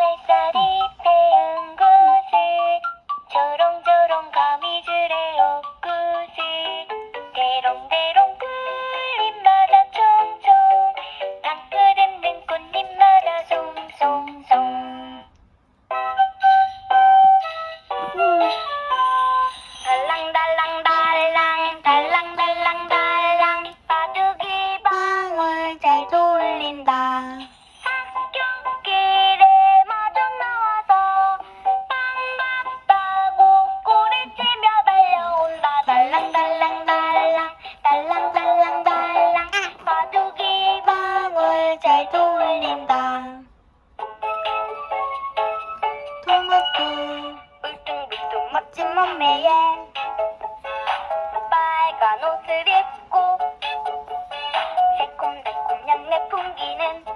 目指り 나를 잘 돌린다. 토마토. 울퉁불퉁 멋진 몸매에 빨간 옷을 입고 새콤달콤 향내 풍기는